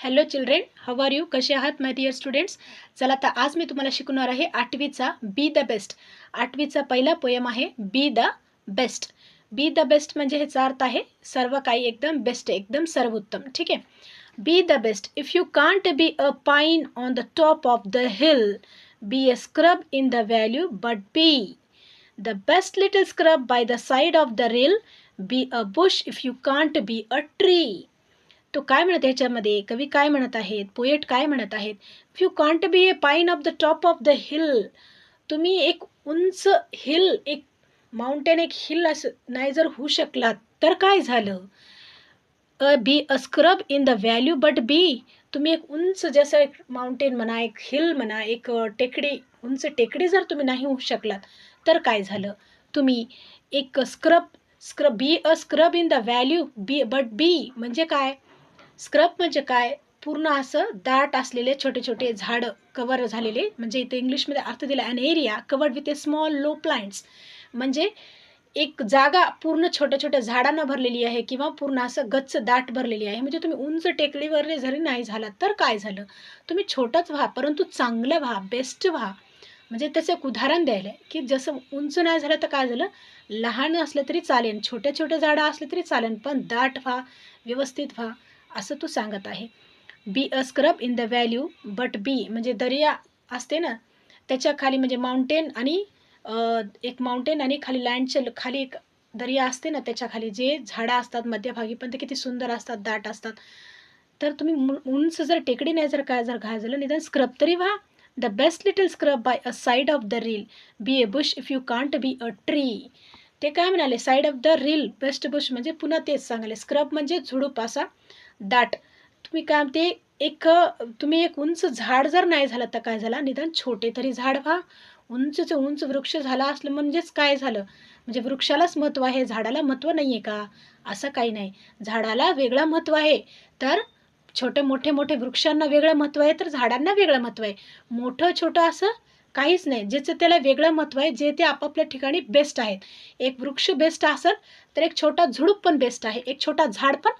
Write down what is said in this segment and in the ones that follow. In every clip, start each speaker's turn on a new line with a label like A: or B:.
A: Hello children how are you कसे आहात my dear students चला तर आज मी तुम्हाला शिकवणार आहे आठवीचा बी द बेस्ट आठवीचा पहिला पोयम आहे be the best be the best म्हणजे ह्याचा अर्थ आहे सर्व काही एकदम बेस्ट एकदम सर्वोत्तम. ठीक आहे? Be the best if you can't be a pine on the top of the hill be a scrub in the valley but be the best little scrub by the side of the rill be a bush if you can't be a tree तो काय म्हणत ह्याच्यामध्ये? कवी काय म्हणत आहेत? Poet काय म्हणत आहेत? If you can't be a pine of the top of the hill तुम्ही एक उंच हिल एक माउंटेन एक हिल असं नाही जर होऊ शकलात तर काय झालं? अ be a scrub in the valley but be तुम्ही एक उंच जसं एक माउंटेन म्हणा एक हिल म्हणा एक टेकडी उंच टेकडी जर तुम्ही नाही होऊ शकलात तर काय झालं? तुम्ही एक scrub scrub be a scrub in the valley be but be म्हणजे काय? स्क्रब म्हणजे काय? पूर्ण असं दाट असलेले छोटे छोटे झाडं कवर झालेले. म्हणजे इथे इंग्लिशमध्ये अर्थ दिला an area covered with a small low plants म्हणजे एक जागा पूर्ण छोट्या छोट्या झाडांना भरलेली आहे किंवा पूर्ण असं गच्च दाट भरलेली आहे. म्हणजे तुम्ही उंच टेकडीवर जरी नाही झालात तर काय झालं? तुम्ही छोटंच व्हा परंतु चांगलं व्हा बेस्ट व्हा. म्हणजे त्याचं एक उदाहरण द्यायला आहे की जसं उंच नाही झालं तर काय झालं? लहान असलं तरी चालेल छोटे छोटे झाडं असले तरी चालेल पण दाट व्हा व्यवस्थित व्हा. असं तो सांगत आहे. Be a scrub in the valley but be म्हणजे दर्या असते ना त्याच्याखाली म्हणजे माउंटेन आणि एक माउंटेन आणि खाली लँडच्या खाली एक दर्या असते ना त्याच्याखाली जे झाडं असतात मध्यभागी पण ते किती सुंदर असतात दाट असतात. तर तुम्ही उंच जर टेकडी नाही जर काय जर घाय झालं निदान स्क्रब तरी व्हा. The best little scrub by a side of the rill be a bush if you can't be a tree ते काय म्हणाले? Side of the rill best bush म्हणजे पुन्हा तेच सांगाले स्क्रब म्हणजे झुडूप असा दाट तुम्ही काय ते एक तुम्ही एक उंच झाड जर नाही झालं तर काय झालं? निदान छोटे तरी झाड व्हा. उंचचं उंच वृक्ष झाला असलं म्हणजेच काय झालं? म्हणजे वृक्षालाच महत्त्व आहे झाडाला महत्त्व नाही आहे का? असं काही नाही. झाडाला वेगळं महत्त्व आहे तर छोटे मोठे मोठे वृक्षांना वेगळं महत्त्व आहे तर झाडांना वेगळं महत्त्व आहे. मोठं छोटं असं काहीच नाही. ज्याचं त्याला वेगळं महत्त्व आहे जे ते आपापल्या ठिकाणी बेस्ट आहेत. एक वृक्ष बेस्ट असेल तर एक छोटा झुडूप पण बेस्ट आहे. एक छोटा झाड पण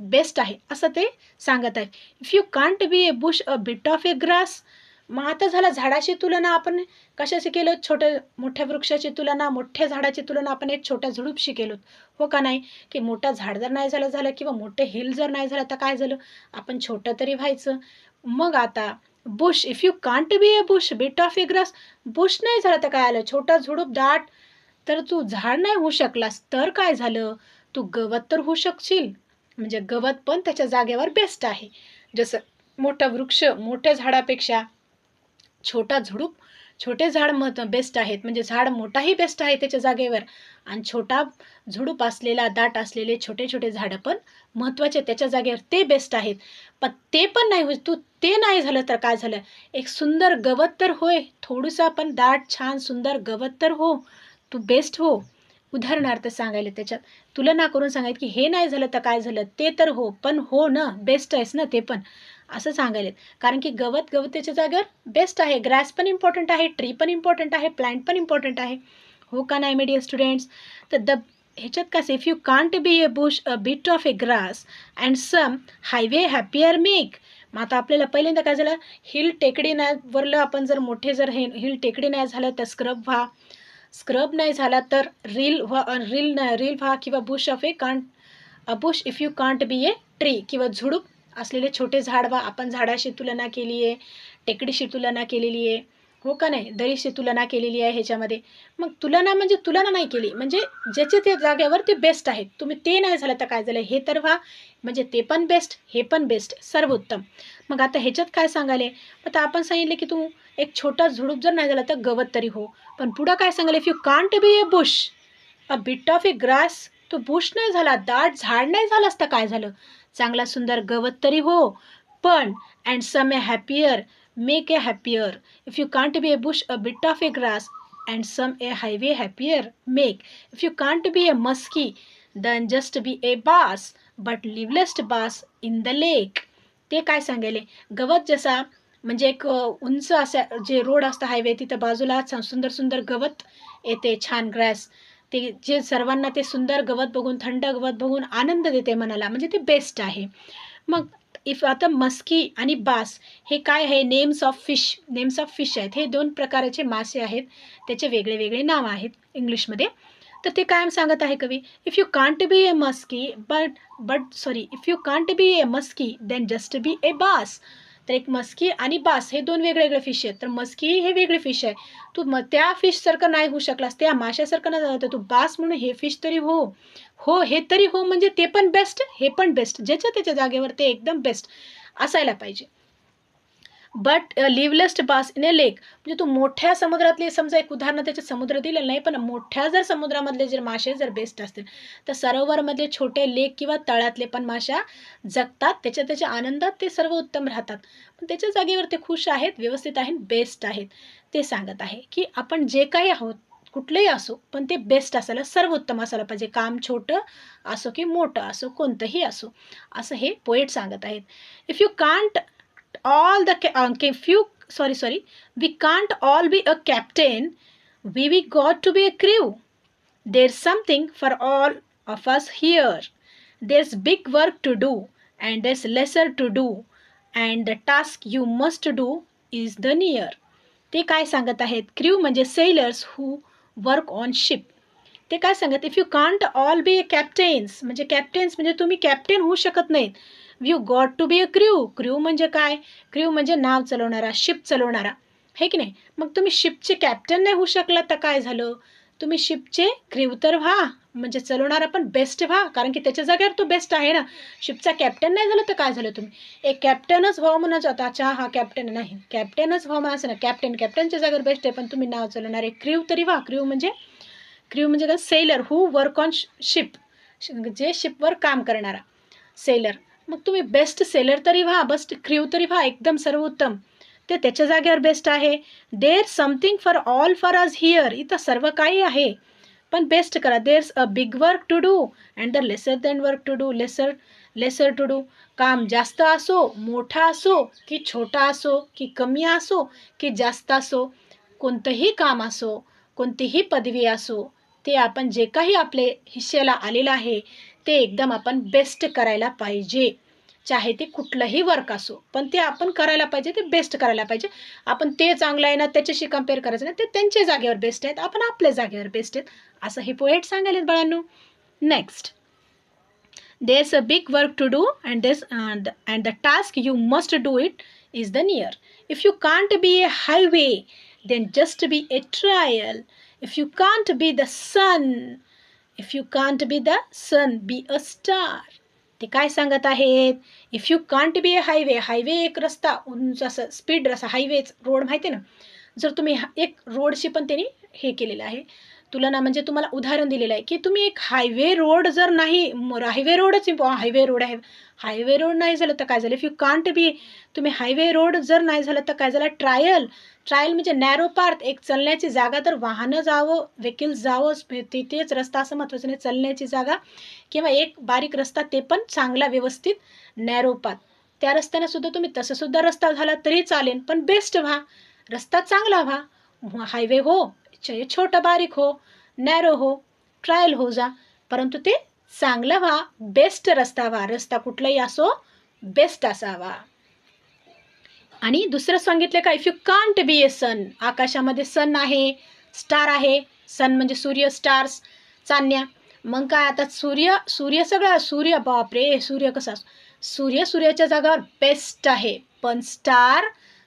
A: बेस्ट आहे असं ते सांगत आहे. If you can't be a bush a bit of a grass मग आता झाला झाडाची तुलना आपण कशाशी केलो? छोट्या मोठ्या वृक्षाची तुलना मोठ्या झाडाची तुलना आपण एक छोट्या झुडूपशी केलो. हो का नाही? की मोठा झाड जर नाही झालं झालं किंवा मोठे हिल जर नाही झालं तर काय झालं? आपण छोटं तरी व्हायचं. मग आता bush if you can't be a bush bit of a grass bush नाही झालं तर काय आलं? छोटा झुडूप दाट तर तू झाड नाही होऊ शकलास तर काय झालं? तू गवत तर होऊ शकशील. म्हणजे गवत पण त्याच्या जागेवर बेस्ट आहे. जसं मोठा वृक्ष मोठ्या झाडापेक्षा छोटा झुडूप छोटे झाड मत बेस्ट आहेत. म्हणजे झाड मोठाही बेस्ट आहे त्याच्या जागेवर. आणि छोटा झुडूप असलेला दाट असलेले छोटे छोटे झाडं पण महत्त्वाचे त्याच्या जागेवर ते बेस्ट आहेत. पण ते पण नाही तू ते नाही झालं तर काय झालं? एक सुंदर गवत तर होय. थोडंसं पण दाट छान सुंदर गवत तर हो. तू बेस्ट हो. उदाहरणार्थ सांगायला त्याच्यात तुलना करून सांगायचं की हे नाही झालं तर काय झालं? ते तर हो पण हो ना बेस्ट आहेस ना ते पण. असं सांगायला कारण की गवत गवतेच्या जागेवर बेस्ट आहे. ग्रास पण इम्पॉर्टंट आहे ट्री पण इम्पॉर्टंट आहे प्लांट पण इम्पॉर्टंट आहे. हो का नाही मीडिया स्टुडंट्स तर द ह्याच्यात कसं if you can't be a bush a bit of a grass and some highway happier make मग आता आपल्याला पहिल्यांदा काय झालं? हिल टेकडी नाही वरलं आपण जर मोठे जर हे हिल टेकडी नाही झालं तर स्क्रब व्हा. स्क्रब नाही झाला तर रील व्हा रील नाही रील व्हा किंवा bush of a can't a bush if you can't be a tree किंवा झुडूप असलेले छोटे झाड व्हा. आपण झाडाशी तुलना केली आहे टेकडीशी तुलना केलेली आहे हो का नाही? दरीशी तुलना केलेली आहे ह्याच्यामध्ये. मग तुलना म्हणजे तुलना नाही केली. म्हणजे ज्याचे ते जागेवर ते बेस्ट आहेत. तुम्ही ते नाही झालं तर काय झालं? हे तर व्हा. म्हणजे ते पण बेस्ट हे पण बेस्ट सर्वोत्तम. मग आता ह्याच्यात काय सांगाले? आता आपण सांगितले की तू एक छोटा झुडूप जर नाही झाला तर गवत तरी हो. पण पुढं काय सांगाले? If you can't be a bush a bit of a grass तो बुश नाही झाला दाट झाड नाही झालं असतं काय झालं? चांगला सुंदर गवत तरी हो. पण and some a happier make a happier if you can't be a bush a bit of a grass and some a highway happier make if you can't be a muskie then just be a bass but liveliest bass in the lake ते काय सांगायले? गवत जसा म्हणजे एक उंच असा जे road असतं हायवे तिथं बाजूला सुंदर सुंदर गवत येते छान ग्रॅस ते जे सर्वांना ते सुंदर गवत बघून थंड गवत बघून आनंद देते मनाला. म्हणजे ते बेस्ट आहे. मग इफ आता मस्की आणि बास हे काय आहे? Names of fish names of fish आहेत. हे दोन प्रकारचे मासे आहेत. त्याचे वेगळे वेगळे नावं आहेत इंग्लिशमध्ये तर ते कायम सांगत आहे कवी if you can't be a muskie but but sorry if you can't be a muskie then just be a bass तर एक मस्की आणि बास हे दोन वेगळे वेगळे फिश आहेत. तर मस्की हे वेगळी फिश आहे. तू मग त्या फिशसारखं नाही होऊ शकलास. त्या माशासारखं नाही झालं तर तू बास म्हणून हे फिश तरी हो. हो हे तरी हो म्हणजे ते पण बेस्ट हे पण बेस्ट ज्याच्या त्याच्या जागेवर ते एकदम बेस्ट असायला पाहिजे. बट लिवलेस्ट बास इन ए लेक म्हणजे तू मोठ्या समुद्रातले समजा एक उदाहरण त्याचे समुद्र दिलेलं नाही पण मोठ्या जर समुद्रामधले जर मासे जर बेस्ट असतील तर सरोवरमधले छोटे लेक किंवा तळातले पण माशा जगतात. त्याच्या त्याच्या आनंदात ते सर्व उत्तम राहतात. पण त्याच्या जागेवर ते खुश आहेत व्यवस्थित आहेत बेस्ट आहेत. ते सांगत आहे की आपण जे काही आहोत कुठलंही असो पण ते बेस्ट असायला सर्वोत्तम असायला पाहिजे. काम छोटं असो की मोठं असो कोणतंही असो. असं हे पोएट सांगत आहेत. If you can't all the okay, few sorry sorry we can't all be a captain we we got to be a crew there's something for all of us here there's big work to do and there's lesser to do and the task you must do is the near ते काय सांगत आहेत crew म्हणजे sailors who work on ship ते काय सांगत if you can't all be a captains म्हणजे captains म्हणजे तुम्ही कॅप्टेन होऊ शकत नाहीत you got to be a crew crew म्हणजे काय? क्र्यू म्हणजे नाव चालवणारा शिप चालवणारा. हे की नाही? मग तुम्ही शिपचे कॅप्टन नाही होऊ शकला तर काय झालं? तुम्ही शिपचे क्र्यू तर व्हा. म्हणजे चालवणारा पण बेस्ट व्हा. कारण की त्याच्या जागेवर तो बेस्ट आहे ना. शिपचा कॅप्टन नाही झालं तर काय झालं तुम्ही? एक कॅप्टनच व्हा म्हणा आताच्या. अच्छा हा कॅप्टन नाही. कॅप्टनच ववामान असं ना कॅप्टन कॅप्टनच्या जागेवर बेस्ट आहे पण तुम्ही नाव चालवणारे. क्र्यू तरी व्हा. क्र्यू म्हणजे क्र्यू म्हणजे काय? Sailor who work on ship जे शिपवर काम करणारा. सेलर मग तुम्ही बेस्ट सेलर तरी व्हा बेस्ट क्र्यू तरी व्हा एकदम सर्वोत्तम. ते त्याच्या जागेवर बेस्ट आहे. There something for all for us here इथं सर्व काही आहे. पण बेस्ट करा. There's a big work to do and the lesser than work to do lesser lesser to do काम जास्त असो मोठा असो की छोटा असो की कमी असो की जास्त असो कोणतंही काम असो कोणतीही पदवी असो ते आपण जे काही आपले हिश्श्याला आलेलं आहे ते एकदम आपण बेस्ट करायला पाहिजे. चाहे ते कुठलंही वर्क असो पण ते आपण करायला पाहिजे ते बेस्ट करायला पाहिजे. आपण ते चांगलं आहे ना त्याच्याशी कंपेअर करायचं ना ते त्यांच्या जागेवर बेस्ट आहेत आपण आपल्या जागेवर बेस्ट आहेत. असं हे पोएट सांगायलेत बाळांनो. Next there's a big work to do and this and, and the task you must do it is the near. If you can't be a highway then just be a trial. If you can't be the sun if you can't be the sun be a star. ते काय सांगत आहेत? If you can't be a highway highway एक रस्ता उंच असं speed रस्ता हायवेच road माहिती आहे ना? जर तुम्ही हा- एक रोडशी पण त्यांनी हे केलेलं आहे तुलना म्हणजे तुम्हाला उदाहरण दिलेलं आहे की तुम्ही एक हायवे रोड जर नाही हायवे रोडच इम्पॉ हायवे रोड आहे. हायवे रोड नाही झालं तर काय झालं? इफ यू कांट बी तुम्ही हायवे रोड जर नाही झालं तर काय झालं? ट्रायल ट्रायल म्हणजे नॅरो पार्थ एक चलण्याची जागा तर वाहनं जावं व्हेकल्स जावं तिथेच रस्ता असं महत्त्वाचं नाही. चलण्याची जागा किंवा एक बारीक रस्ता ते पण चांगला व्यवस्थित नॅरो पाथ त्या रस्त्याने सुद्धा तुम्ही तसंसुद्धा रस्ता झाला तरी चालेल पण बेस्ट व्हा. रस्ता चांगला व्हा. हायवे हो. चाहे छोटा बारीक हो नॅरो हो ट्रायल हो जा परंतु ते चांगला व्हा बेस्ट रस्ता व्हा रस्ता कुठलाही असो बेस्ट असावा आणि दुसरं सांगितलं का if you can't be a sun आकाशामध्ये सन आहे स्टार आहे सन म्हणजे सूर्य स्टार्स चांदण्या. मग काय आता सूर्य सूर्य सगळा सूर्य बापरे सूर्य कसा सूर्य सूर्याच्या जागावर बेस्ट आहे पण स्टार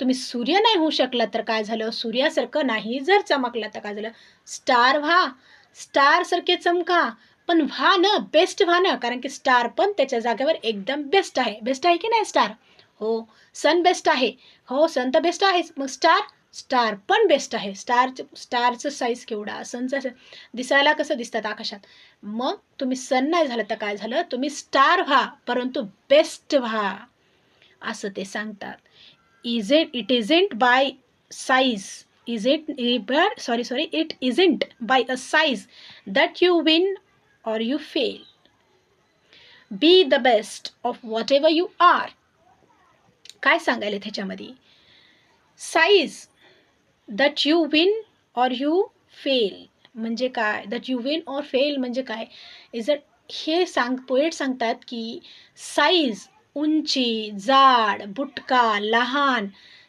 A: तुम्ही सूर्य नाही होऊ शकला तर काय झालं? सूर्यासारखं नाही जर चमकला तर काय झालं? स्टार व्हा. स्टारसारखे चमका. पण व्हा ना बेस्ट व्हा ना कारण की स्टार पण त्याच्या जागेवर एकदम बेस्ट आहे. बेस्ट आहे की नाही स्टार? हो सन बेस्ट आहे. हो सन तर बेस्ट आहेच. मग स्टार स्टार पण बेस्ट आहे. स्टार स्टारचं साईज केवढा? सनचा दिसायला कसं दिसतात आकाशात? मग तुम्ही सन नाही झालं तर काय झालं? तुम्ही स्टार व्हा परंतु बेस्ट व्हा. असं ते सांगतात. Is it it isn't by size is it sorry sorry it isn't by a size that you win or you fail. Be the best of whatever you are. काय सांगायला त्याच्यामध्ये size that you win or you fail म्हणजे काय? That you win or fail म्हणजे काय? Is a हे सांग poet सांगतात की साईज उंची जाड बुटका लहान.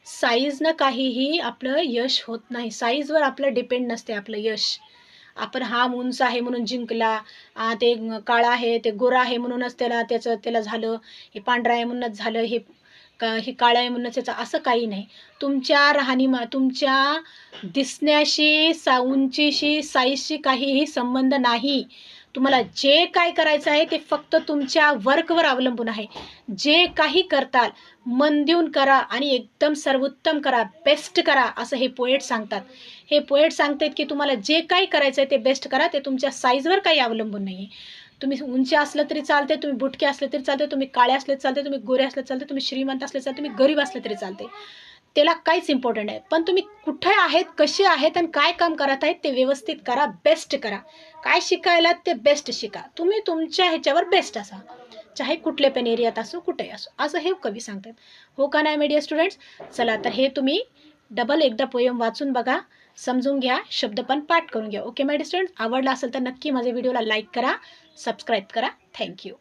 A: साईजनं काहीही आपलं यश होत नाही. साईजवर आपलं डिपेंड नसते आपलं यश. आपण हा उंच आहे म्हणून जिंकला. ते काळा आहे ते गोरा आहे म्हणूनच त्याला त्याचं त्याला झालं. हे पांढरा आहे म्हणूनच झालं. हे का हे काळं आहे म्हणूनच त्याचं असं काही नाही. तुमच्या राहणीमा तुमच्या दिसण्याशी सा उंचीशी साईजशी काहीही संबंध नाही. तुम्हाला जे काय करायचं आहे ते फक्त तुमच्या वर्कवर अवलंबून आहे. जे काही करताल मन देऊन करा आणि एकदम सर्वोत्तम करा बेस्ट करा असं हे पोएट सांगतात. हे पोएट सांगतात की तुम्हाला जे काही करायचं आहे ते बेस्ट करा ते तुमच्या साईजवर काही अवलंबून नाही तुम्ही उंची असलं तरी चालते तुम्ही बुटके असले तरी चालते तुम्ही काळे असले चालते तुम्ही गोरे असले चालते तुम्ही श्रीमंत असले चालते तुम्ही गरीब असले तरी चालते त्याला काहीच इम्पॉर्टंट आहे पण तुम्ही कुठे आहेत कसे आहेत आणि काय काम करत आहेत ते व्यवस्थित करा बेस्ट करा. काय शिकायला ते बेस्ट शिका. तुम्ही तुमच्या ह्याच्यावर बेस्ट असा. चाहे कुठले पण एरियात असो कुठेही असो. असं हे कवी सांगतात. हो का नाही मीडिया स्टुडंट्स चला तर हे तुम्ही डबल एकदा पोयम वाचून बघा. समजून घ्या. शब्द पण पाठ करून घ्या. ओके माय स्टुडंट आवडला असेल तर नक्की माझ्या व्हिडिओला लाईक करा सबस्क्राईब करा. थँक्यू